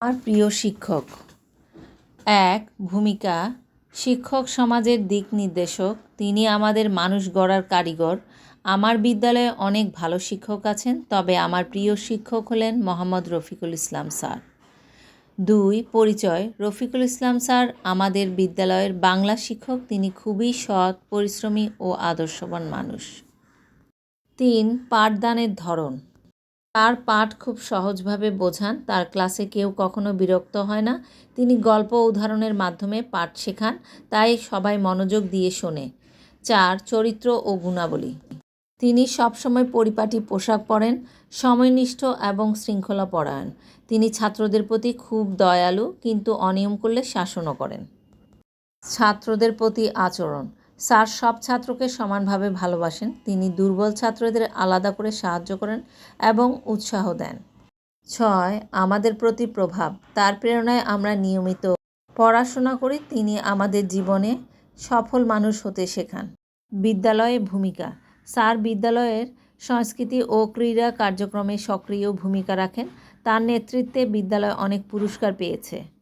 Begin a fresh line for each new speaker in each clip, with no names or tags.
আমার প্রিয় শিক্ষক। এক, ভূমিকা। শিক্ষক সমাজের দিক নির্দেশক। তিনি আমাদের মানুষ গড়ার কারিগর। আমার বিদ্যালয়ে অনেক ভালো শিক্ষক আছেন, তবে আমার প্রিয় শিক্ষক হলেন মোহাম্মদ রফিকুল ইসলাম স্যার। দুই, পরিচয়। রফিকুল ইসলাম স্যার আমাদের বিদ্যালয়ের বাংলা শিক্ষক। তিনি খুবই সৎ, পরিশ্রমী ও আদর্শবান মানুষ। তিন, পাঠদানের ধরন। তার পাঠ খুব সহজভাবে বোঝান। তার ক্লাসে কেউ কখনো বিরক্ত হয় না। তিনি গল্প উদাহরণের মাধ্যমে পাঠ শেখান। তাই সবাই মনোযোগ দিয়ে শোনে। চার, চরিত্র ও গুণাবলী। তিনি সবসময় পরিপাটি পোশাক পরেন, সময়নিষ্ঠ এবং শৃঙ্খলা পরায়ণ। তিনি ছাত্রদের প্রতি খুব দয়ালু, কিন্তু অনিয়ম করলে শাসনও করেন। ছাত্রদের প্রতি আচরণ। স্যার সব ছাত্রকে সমানভাবে ভালোবাসেন। তিনি দুর্বল ছাত্রদের আলাদা করে সাহায্য করেন এবং উৎসাহ দেন। ছয়, আমাদের প্রতি প্রভাব। তার প্রেরণায় আমরা নিয়মিত পড়াশোনা করি। তিনি আমাদের জীবনে সফল মানুষ হতে শেখান। বিদ্যালয়ে ভূমিকা। স্যার বিদ্যালয়ের সংস্কৃতি ও ক্রীড়া কার্যক্রমে সক্রিয় ভূমিকা রাখেন। তার নেতৃত্বে বিদ্যালয় অনেক পুরস্কার পেয়েছে।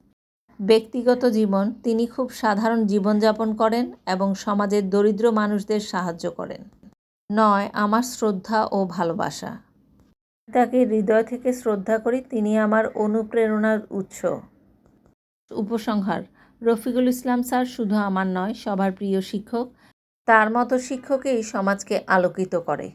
ব্যক্তিগত জীবন, তিনি খুব সাধারণ জীবনযাপন করেন এবং সমাজের দরিদ্র মানুষদের সাহায্য করেন। নয়, আমার শ্রদ্ধা ও ভালোবাসা। তাকে হৃদয় থেকে শ্রদ্ধা করি, তিনি আমার অনুপ্রেরণার উৎস। উপসংহার, রফিকুল ইসলাম স্যার শুধু আমার নয়, সবার প্রিয় শিক্ষক। তার মতো শিক্ষকই সমাজকে আলোকিত করে।